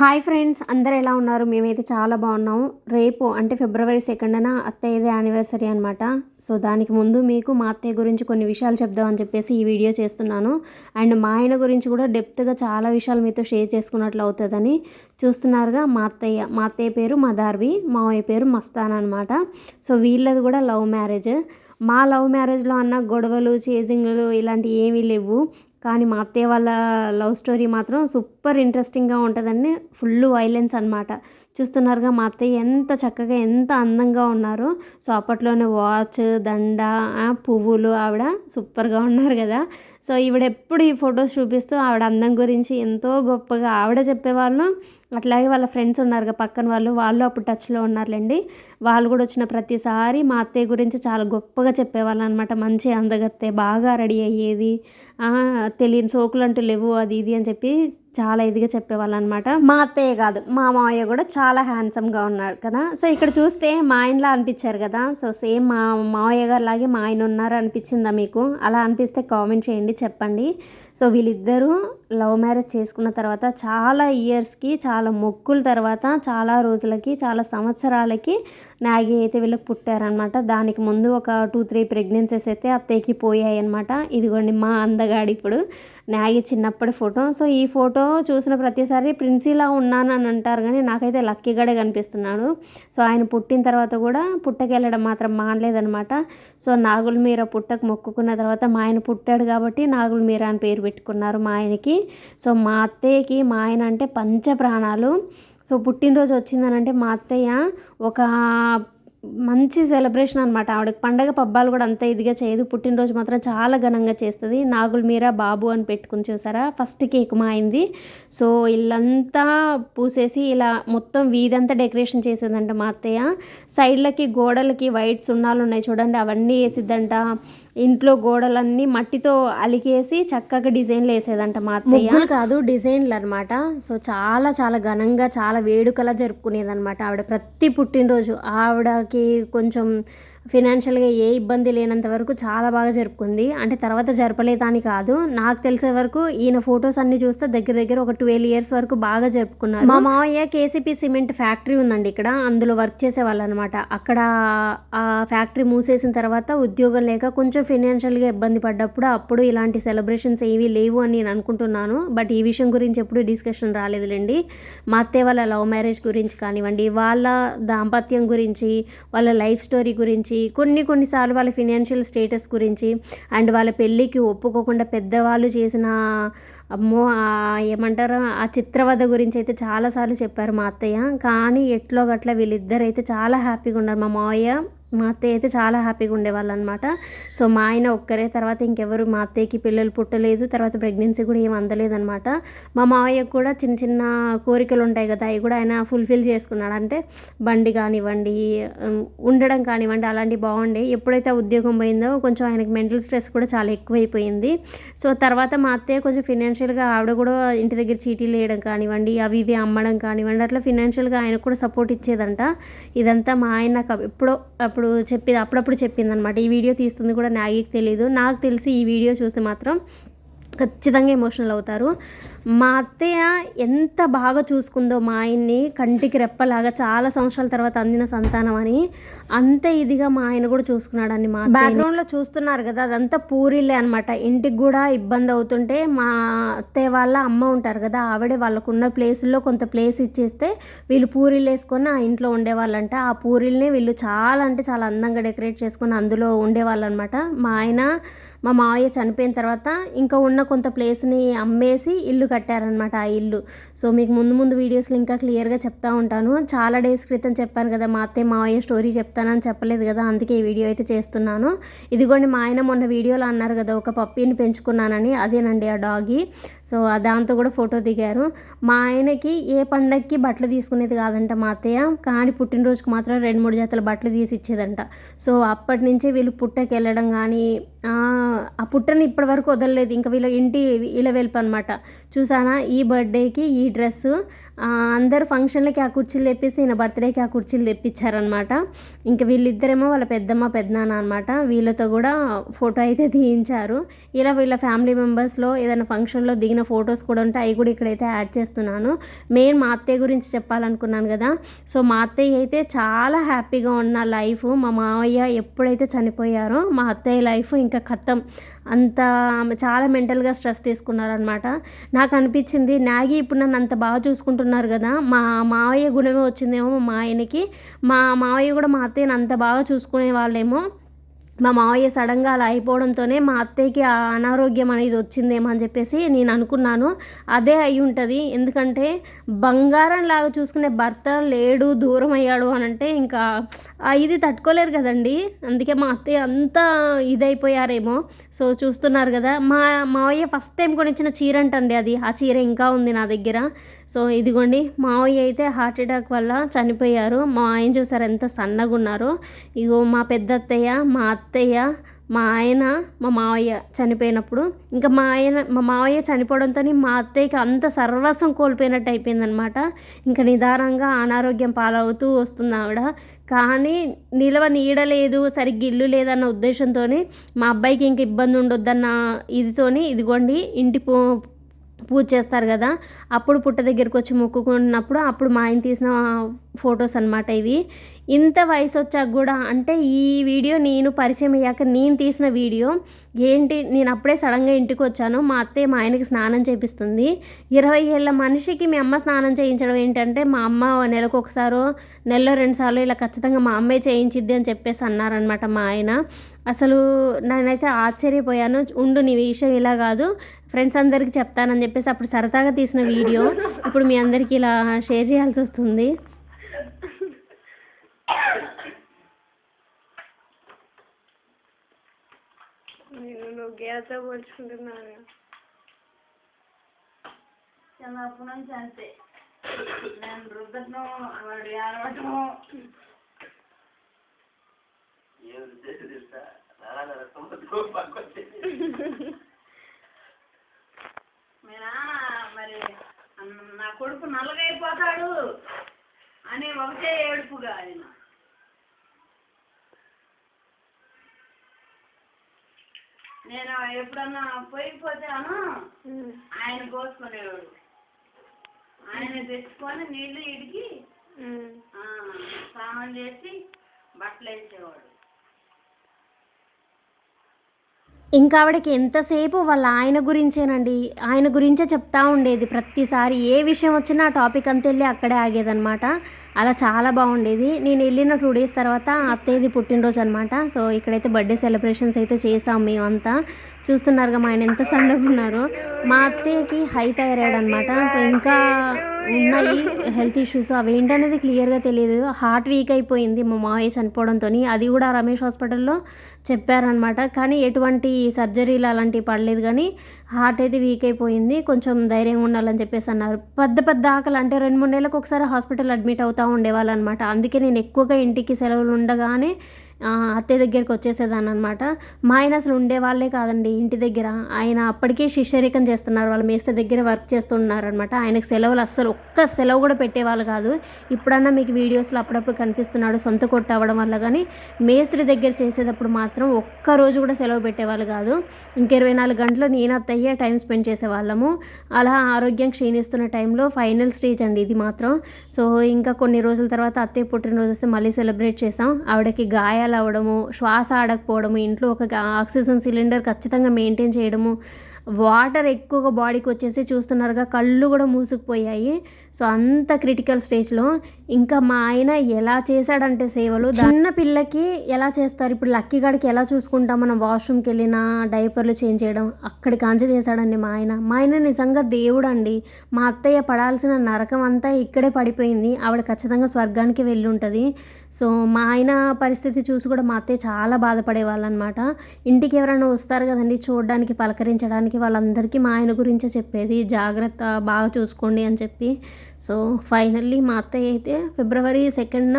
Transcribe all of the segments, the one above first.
Hi friends అందరు ఎలా ఉన్నారు? మేమైతే చాలా బాగున్నాము. రేపు అంటే ఫిబ్రవరి సెకండ్న అత్తయ్యదే యానివర్సరీ అనమాట సో దానికి ముందు మీకు మా అత్తయ్య గురించి కొన్ని విషయాలు చెప్దామని చెప్పేసి ఈ వీడియో చేస్తున్నాను. అండ్ మా ఆయన గురించి కూడా డెప్త్గా చాలా విషయాలు మీతో షేర్ చేసుకున్నట్లు అవుతుందని చూస్తున్నారుగా మా అత్తయ్య. మా అత్తయ్య పేరు మదార్వి మావయ్య పేరు మస్తాన్ అనమాట సో వీళ్ళది కూడా లవ్ మ్యారేజ్. మా లవ్ మ్యారేజ్లో అన్న గొడవలు చేజింగ్లు ఇలాంటివి ఏమీ లేవు. కానీ మా అత్తయ్య వాళ్ళ లవ్ స్టోరీ మాత్రం సూపర్ ఇంట్రెస్టింగ్గా ఉంటుందండి. ఫుల్ వైలెన్స్ అనమాట చూస్తున్నారుగా మా అత్తయ్య ఎంత చక్కగా ఎంత అందంగా ఉన్నారు. సో అప్పట్లోనే వాచ్ దండ పువ్వులు ఆవిడ సూపర్గా ఉన్నారు కదా. సో ఈవిడ ఎప్పుడు ఈ ఫొటోస్ చూపిస్తూ ఆవిడ అందం గురించి ఎంతో గొప్పగా ఆవిడ చెప్పేవాళ్ళు. అట్లాగే వాళ్ళ ఫ్రెండ్స్ ఉన్నారు కదా పక్కన వాళ్ళు వాళ్ళు అప్పుడు టచ్లో ఉన్నారులేండి. వాళ్ళు కూడా వచ్చిన ప్రతిసారి మా అత్తయ్య గురించి చాలా గొప్పగా చెప్పేవాళ్ళు అనమాట మంచి అందగత్తే బాగా రెడీ అయ్యేది. తెలియని సోకులు అంటూ లేవు అది ఇది అని చెప్పి చాలా ఇదిగా చెప్పేవాళ్ళు అనమాట మా అత్తయ్య కాదు మా మావయ్య కూడా చాలా హ్యాండ్సమ్గా ఉన్నారు కదా. సో ఇక్కడ చూస్తే మా ఆయనలా అనిపించారు కదా. సో సేమ్ మా మావయ్య గారు లాగే మా ఆయన ఉన్నారు అనిపించిందా మీకు? అలా అనిపిస్తే కామెంట్ చేయండి చెప్పండి. సో వీళ్ళిద్దరూ లవ్ మ్యారేజ్ చేసుకున్న తర్వాత చాలా ఇయర్స్కి చాలా మొక్కుల తర్వాత చాలా రోజులకి చాలా సంవత్సరాలకి నాగి అయితే వీళ్ళకి పుట్టారనమాట దానికి ముందు ఒక టూ త్రీ ప్రెగ్నెన్సీస్ అయితే అత్తయ్యకి పోయాయి అనమాట ఇదిగోండి మా అందగాడు ఇప్పుడు. నాగి చిన్నప్పటి ఫోటో. సో ఈ ఫోటో చూసిన ప్రతిసారి ప్రిన్సీలా ఉన్నాను అని అంటారు కానీ నాకైతే లక్కీగాడే కనిపిస్తున్నాడు. సో ఆయన పుట్టిన తర్వాత కూడా పుట్టకెళ్ళడం మాత్రం మానలేదనమాట సో నాగుల మీర పుట్టకు మొక్కుకున్న తర్వాత మా ఆయన పుట్టాడు కాబట్టి నాగుల మీర అని పేరు పెట్టుకున్నారు మా ఆయనకి. సో మా అత్తయ్యకి మా ఆయన అంటే పంచ ప్రాణాలు సో పుట్టినరోజు వచ్చిందనంటే మా అత్తయ్య ఒక మంచి సెలబ్రేషన్ అనమాట ఆవిడకి పండగ పబ్బాలు కూడా అంత ఇదిగా చేయదు. పుట్టినరోజు మాత్రం చాలా ఘనంగా చేస్తుంది. నాగుల మీరా బాబు అని పెట్టుకుని చూసారా? ఫస్ట్ కేక్ మా అయింది. సో ఇల్లంతా పూసేసి ఇలా మొత్తం వీధంతా డెకరేషన్ చేసేదంట మా అత్తయ్య. సైడ్లకి గోడలకి వైట్ సున్నాలు ఉన్నాయి చూడండి. అవన్నీ వేసిద్దంట. ఇంట్లో గోడలన్నీ మట్టితో అలికేసి చక్కగా డిజైన్లు వేసేదంట మా ముగ్గులు కాదు డిజైన్లు అనమాట సో చాలా చాలా ఘనంగా చాలా వేడుకలా జరుపుకునేది అనమాట ఆవిడ. ప్రతి పుట్టినరోజు ఆవిడకి కొంచెం ఫినాన్షియల్గా ఏ ఇబ్బంది లేనంత వరకు చాలా బాగా జరుపుకుంది. అంటే తర్వాత జరపలేదని కాదు నాకు తెలిసే వరకు ఈయన ఫొటోస్ అన్ని చూస్తే దగ్గర దగ్గర ఒక ట్వెల్వ్ ఇయర్స్ వరకు బాగా జరుపుకున్నారు. మా మావయ్య కేసీపీ సిమెంట్ ఫ్యాక్టరీ ఉందండి ఇక్కడ అందులో వర్క్ చేసేవాళ్ళు అనమాట అక్కడ ఆ ఫ్యాక్టరీ మూసేసిన తర్వాత ఉద్యోగం లేక కొంచెం ఫినాన్షియల్గా ఇబ్బంది పడ్డప్పుడు అప్పుడు ఇలాంటి సెలబ్రేషన్స్ ఏవీ లేవు అని నేను అనుకుంటున్నాను. బట్ ఈ విషయం గురించి ఎప్పుడు డిస్కషన్ రాలేదులేండి. మా అత్తయ్య వాళ్ళ లవ్ మ్యారేజ్ గురించి కానివ్వండి వాళ్ళ దాంపత్యం గురించి వాళ్ళ లైఫ్ స్టోరీ గురించి కొన్ని కొన్నిసార్లు వాళ్ళ ఫినాన్షియల్ స్టేటస్ గురించి అండ్ వాళ్ళ పెళ్ళికి ఒప్పుకోకుండా పెద్దవాళ్ళు చేసిన అమ్మో ఏమంటారు ఆ చిత్రవద గురించి అయితే చాలాసార్లు చెప్పారు మా అత్తయ్య. కానీ ఎట్లో గట్ల వీళ్ళిద్దరైతే చాలా హ్యాపీగా ఉన్నారు. మా మావయ్య మా అత్తయ్య అయితే చాలా హ్యాపీగా ఉండేవాళ్ళు అనమాట సో మా ఆయన ఒక్కరే తర్వాత ఇంకెవరు మా అత్తయ్యకి పిల్లలు పుట్టలేదు తర్వాత ప్రెగ్నెన్సీ కూడా ఏం అందలేదనమాట. మా మావయ్యకు కూడా చిన్న చిన్న కోరికలు ఉంటాయి కదా అవి కూడా ఆయన ఫుల్ఫిల్ చేసుకున్నాడు. అంటే బండి కానివ్వండి ఉండడం కానివ్వండి అలాంటివి బాగుండే. ఎప్పుడైతే ఉద్యోగం పోయిందో కొంచెం ఆయనకి మెంటల్ స్ట్రెస్ కూడా చాలా ఎక్కువైపోయింది. సో తర్వాత మా అత్తయ్య కొంచెం ఫినాన్షియల్గా ఆవిడ కూడా ఇంటి దగ్గర చీటీలు వేయడం కానివ్వండి అవి ఇవి అమ్మడం కానివ్వండి అట్లా ఫినాన్షియల్గా ఆయనకు కూడా సపోర్ట్ ఇచ్చేదంట. ఇదంతా మా ఆయన నాకు ఎప్పుడో అప్పుడు చెప్పి అప్పుడప్పుడు చెప్పింది అనమాట ఈ వీడియో తీస్తుంది కూడా నాగికి తెలియదు నాకు తెలిసి ఈ వీడియో చూస్తే మాత్రం ఖచ్చితంగా ఎమోషనల్ అవుతారు. మా అత్తయ్య ఎంత బాగా చూసుకుందో మా ఆయన్ని కంటికి రెప్పలాగా చాలా సంవత్సరాల తర్వాత అందిన సంతానం అని అంత ఇదిగా మా ఆయన కూడా చూసుకున్నాడని మా బ్యాక్గ్రౌండ్లో చూస్తున్నారు కదా అదంతా పూరిలే అనమాట ఇంటికి కూడా ఇబ్బంది అవుతుంటే మా అత్తయ్య వాళ్ళ అమ్మ ఉంటారు కదా ఆవిడే వాళ్ళకున్న ప్లేసుల్లో కొంత ప్లేస్ ఇచ్చేస్తే వీళ్ళు పూరీలు వేసుకొని ఆ ఇంట్లో ఉండేవాళ్ళంట. ఆ పూరీల్ని వీళ్ళు చాలా అంటే చాలా అందంగా డెకరేట్ చేసుకొని అందులో ఉండేవాళ్ళు అనమాట మా ఆయన మా మావయ్య చనిపోయిన తర్వాత ఇంకా ఉన్న కొంత ప్లేస్ని అమ్మేసి ఇల్లు కట్టారనమాట ఆ ఇల్లు. సో మీకు ముందు ముందు వీడియోస్లో ఇంకా క్లియర్గా చెప్తా ఉంటాను. చాలా డేస్ క్రితం చెప్పాను కదా మా అత్తయ్య మావయ్య స్టోరీ చెప్తానని చెప్పలేదు కదా అందుకే ఈ వీడియో అయితే చేస్తున్నాను. ఇదిగోండి మా ఆయన మొన్న వీడియోలో అన్నారు కదా ఒక పప్పీని పెంచుకున్నానని అదేనండి ఆ డాగి. సో దాంతో కూడా ఫోటో దిగారు. మా ఆయనకి ఏ పండగకి బట్టలు తీసుకునేది కాదంట మా అత్తయ్య కానీ పుట్టినరోజుకి మాత్రం రెండు మూడు జతల బట్టలు తీసి ఇచ్చేదంట. సో అప్పటి నుంచే వీళ్ళు పుట్టకెళ్ళడం కానీ ఆ పుట్టని ఇప్పటి వరకు వదలలేదు. ఇంకా వీళ్ళ ఇంటి ఇలవెల్పు అనమాట చూసానా ఈ బర్త్డేకి ఈ డ్రెస్సు అందరు ఫంక్షన్లకి ఆ కుర్చీలు తెప్పిస్తే ఈయన బర్త్డేకి ఆ కుర్చీలు తెప్పించారనమాట ఇంకా వీళ్ళిద్దరేమో వాళ్ళ పెద్దమ్మ పెద్దనాన్న అనమాట వీళ్ళతో కూడా ఫోటో అయితే తీయించారు. ఇలా వీళ్ళ ఫ్యామిలీ మెంబర్స్లో ఏదైనా ఫంక్షన్లో దిగిన ఫొటోస్ కూడా ఉంటే అవి కూడా ఇక్కడైతే యాడ్ చేస్తున్నాను. మెయిన్ మా అత్తయ్య గురించి చెప్పాలనుకున్నాను కదా. సో మా అత్తయ్య అయితే చాలా హ్యాపీగా ఉన్న లైఫ్. మా మావయ్య ఎప్పుడైతే చనిపోయారో మా అత్తయ్య లైఫ్ ఇంకా ఖత్తం అంత చాలా మెంటల్గా స్ట్రెస్ తీసుకున్నారనమాట నాకు అనిపించింది నాగి ఇప్పుడు నన్ను అంత బాగా చూసుకుంటున్నారు కదా మా మావయ్య గుణమే వచ్చిందేమో మా ఆయనకి. మా మావయ్య కూడా మా అత్తయ్యను అంత బాగా చూసుకునే వాళ్ళేమో. మా మావయ్య సడన్గా అలా అయిపోవడంతోనే మా అత్తయ్యకి ఆ అనారోగ్యం అనేది వచ్చిందేమో అని చెప్పేసి నేను అనుకున్నాను. అదే అయి ఉంటుంది. ఎందుకంటే బంగారం లాగా చూసుకునే భర్త లేడు దూరం అయ్యాడు అని అంటే ఇంకా ఇది తట్టుకోలేరు కదండి. అందుకే మా అత్తయ్య అంతా ఇదైపోయారేమో. సో చూస్తున్నారు కదా. మా మావయ్య ఫస్ట్ టైం కొనిచ్చిన చీర అంటండి అది. ఆ చీర ఇంకా ఉంది నా దగ్గర. సో ఇదిగోండి మావయ్య అయితే హార్ట్ అటాక్ వల్ల చనిపోయారు. మా ఆయన చూసారు ఎంత సన్నగా ఉన్నారో. ఇగో మా పెద్ద అత్తయ్య మా అత్తయ్య మా ఆయన మా మావయ్య చనిపోయినప్పుడు. ఇంకా మా ఆయన మా మావయ్య చనిపోవడంతో మా అత్తయ్యకి అంత సర్వస్వం కోల్పోయినట్టు అయిపోయిందనమాట ఇంకా నిదానంగా అనారోగ్యం పాలవుతూ వస్తుంది ఆవిడ. కానీ నిలవ నీడలేదు సరిగ్గా ఇల్లు లేదన్న ఉద్దేశంతో మా అబ్బాయికి ఇంక ఇబ్బంది ఉండొద్దన్న ఇదితోని ఇదిగోండి ఇంటి పో పూజ చేస్తారు కదా అప్పుడు పుట్ట దగ్గరికి వచ్చి మొక్కుకున్నప్పుడు అప్పుడు మా ఆయన తీసిన ఫొటోస్ అనమాట ఇవి. ఇంత వయసు వచ్చాక కూడా అంటే ఈ వీడియో నేను పరిచయం అయ్యాక నేను తీసిన వీడియో ఏంటి నేను అప్పుడే సడన్గా ఇంటికి వచ్చాను మా అత్తయ్య మా ఆయనకి స్నానం చేపిస్తుంది. ఇరవై ఏళ్ళ మనిషికి మీ అమ్మ స్నానం చేయించడం ఏంటంటే మా అమ్మ నెలకు ఒకసారో నెలలో రెండుసార్లు ఇలా ఖచ్చితంగా మా అమ్మే చేయించిద్ది అని చెప్పేసి అన్నారనమాట మా ఆయన. అసలు నేనైతే ఆశ్చర్యపోయాను ఉండు నీ విషయం ఇలా కాదు ఫ్రెండ్స్ అందరికీ చెప్తానని చెప్పేసి అప్పుడు సరదాగా తీసిన వీడియో. ఇప్పుడు మీ అందరికీ ఇలా షేర్ చేయాల్సి వస్తుంది. నేను నువ్వు గ్యాస్ పోల్చుకుంటున్నాను చిన్నప్పటి నుంచి అంతే నేను రుద్దటం వాడు నాన్న మరి అన్న- నా కొడుకు నల్లగైపోతాడు అని ఒకటే ఏడుపుగా ఆయన నేను ఎప్పుడన్నా పోయిపోతాను ఆయన కోసుకునేవాడు. ఆయన తెచ్చుకొని నీళ్ళు ఇడికి స్నానం చేసి బట్టలు వేసేవాడు. ఇంకా ఆవిడకి ఎంతసేపు వాళ్ళ ఆయన గురించేనండి? ఆయన గురించే చెప్తా ఉండేది ప్రతిసారి. ఏ విషయం వచ్చినా ఆ టాపిక్ అంతా వెళ్ళి అక్కడే ఆగేదనమాట అలా చాలా బాగుండేది. నేను వెళ్ళిన టూ డేస్ తర్వాత అత్తయ్యది పుట్టినరోజు అనమాట సో ఇక్కడైతే బర్త్డే సెలబ్రేషన్స్ అయితే చేసాం మేమంతా. చూస్తున్నారుగా మా ఆయన ఎంత సన్నగా ఉన్నారో. మా అత్తయ్యకి హై థైరాయిడ్ అనమాట సో ఇంకా ఉన్నాయి హెల్త్ ఇష్యూస్. అవి ఏంటనేది క్లియర్గా తెలియదు. హార్ట్ వీక్ అయిపోయింది. మా మావయ్య చనిపోవడంతో అది కూడా రమేష్ హాస్పిటల్లో చెప్పారనమాట కానీ ఎటువంటి సర్జరీలు అలాంటివి పడలేదు కానీ హార్ట్ అయితే వీక్ అయిపోయింది. కొంచెం ధైర్యంగా ఉండాలని చెప్పేసి అన్నారు. పెద్ద పెద్ద ఆకలి అంటే రెండు మూడు నెలలకు ఒకసారి హాస్పిటల్ అడ్మిట్ అవుతూ ఉండేవాళ్ళు అనమాట అందుకే నేను ఎక్కువగా ఇంటికి సెలవులు ఉండగానే అత్తయ్య దగ్గరికి వచ్చేసేదాన్ని అనమాట మా ఆయన అసలు ఉండేవాళ్ళే కాదండి ఇంటి దగ్గర. ఆయన అప్పటికే శిష్యరికం చేస్తున్నారు వాళ్ళ మేస్త్రి దగ్గర వర్క్ చేస్తున్నారు అనమాట ఆయనకు సెలవులు అస్సలు ఒక్క సెలవు కూడా పెట్టేవాళ్ళు కాదు. ఇప్పుడన్నా మీకు వీడియోస్లో అప్పుడప్పుడు కనిపిస్తున్నాడు సొంత కొట్టు అవ్వడం వల్ల కానీ మేస్త్రి దగ్గర చేసేటప్పుడు మాత్రం ఒక్క రోజు కూడా సెలవు పెట్టేవాళ్ళు కాదు. ఇంక ఇరవై నాలుగు గంటలు నేను అత్తయ్యే టైం స్పెండ్ చేసేవాళ్ళము. అలా ఆరోగ్యం క్షీణిస్తున్న టైంలో ఫైనల్ స్టేజ్ అండి ఇది మాత్రం. సో ఇంకా కొన్ని రోజుల తర్వాత అత్తయ్య పుట్టినరోజు వస్తే మళ్ళీ సెలబ్రేట్ చేసాం ఆవిడకి గాయాలు అవ్వడము శ్వాస ఆడకపోవడము ఇంట్లో ఒక ఆక్సిజన్ సిలిండర్ ఖచ్చితంగా మెయింటైన్ చేయడము వాటర్ ఎక్కువగా బాడీకి వచ్చేసి చూస్తున్నారుగా కళ్ళు కూడా మూసుకుపోయాయి. సో అంత క్రిటికల్ స్టేజ్లో ఇంకా మా ఆయన ఎలా చేశాడంటే సేవలు చిన్న పిల్లకి ఎలా చేస్తారు? ఇప్పుడు లక్కీ గడికి ఎలా చూసుకుంటాం? మనం వాష్రూమ్కి వెళ్ళినా డైపర్లు చేంజ్ చేయడం అక్కడి కాంచ చేశాడండి మా ఆయన. మా ఆయన నిజంగా దేవుడు అండి మా అత్తయ్య పడాల్సిన నరకం అంతా ఇక్కడే పడిపోయింది. ఆవిడ ఖచ్చితంగా స్వర్గానికి వెళ్ళి ఉంటుంది. సో మా ఆయన పరిస్థితి చూసి కూడా మా అత్తయ్య చాలా బాధపడే అనమాట ఇంటికి ఎవరైనా వస్తారు కదండి చూడడానికి పలకరించడానికి వాళ్ళందరికీ మా ఆయన గురించే చెప్పేది. జాగ్రత్త బాగా చూసుకోండి అని చెప్పి. సో ఫైనల్లీ మా అత్తయ్య అయితే ఫిబ్రవరి సెకండ్న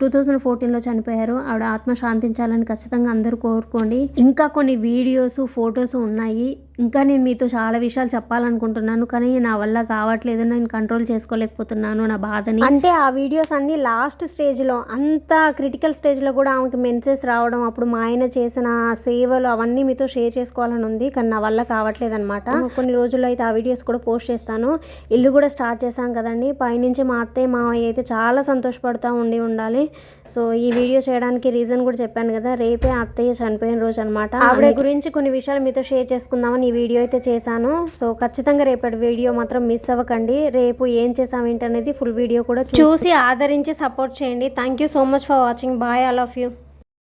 టూ థౌజండ్ ఫోర్టీన్లో చనిపోయారు. ఆవిడ ఆత్మ శాంతించాలని ఖచ్చితంగా అందరూ కోరుకోండి. ఇంకా కొన్ని వీడియోస్ ఫొటోస్ ఉన్నాయి. ఇంకా నేను మీతో చాలా విషయాలు చెప్పాలనుకుంటున్నాను కానీ నా వల్ల కావట్లేదు నేను కంట్రోల్ చేసుకోలేకపోతున్నాను నా బాధని. అంటే ఆ వీడియోస్ అన్నీ లాస్ట్ స్టేజ్లో అంత క్రిటికల్ స్టేజ్లో కూడా ఆమెకి మెన్సెస్ రావడం అప్పుడు మా ఆయన చేసిన సేవలు అవన్నీ మీతో షేర్ చేసుకోవాలని ఉంది కానీ నా వల్ల కావట్లేదు అనమాట కొన్ని రోజుల్లో అయితే ఆ వీడియోస్ కూడా పోస్ట్ చేస్తాను. ఇల్లు కూడా స్టార్ట్ చేశాం కదండి. పైనుంచి మా అత్తయ్య మావయ్య అయితే చాలా సంతోషపడుతూ ఉండి ఉండాలి. సో ఈ వీడియో చేయడానికి రీజన్ కూడా చెప్పాను కదా రేపే అత్తయ్య చనిపోయిన రోజు అనమాట ఆవిడ గురించి కొన్ని విషయాలు మీతో షేర్ చేసుకుందామని వీడియో అయితే చేశాను. సో ఖచ్చితంగా రేపటి వీడియో మాత్రం మిస్ అవ్వకండి. రేపు ఏం చేసాం ఏంటనేది ఫుల్ వీడియో కూడా చూసి ఆదరించి సపోర్ట్ చేయండి. Thank you so much for watching bye all of you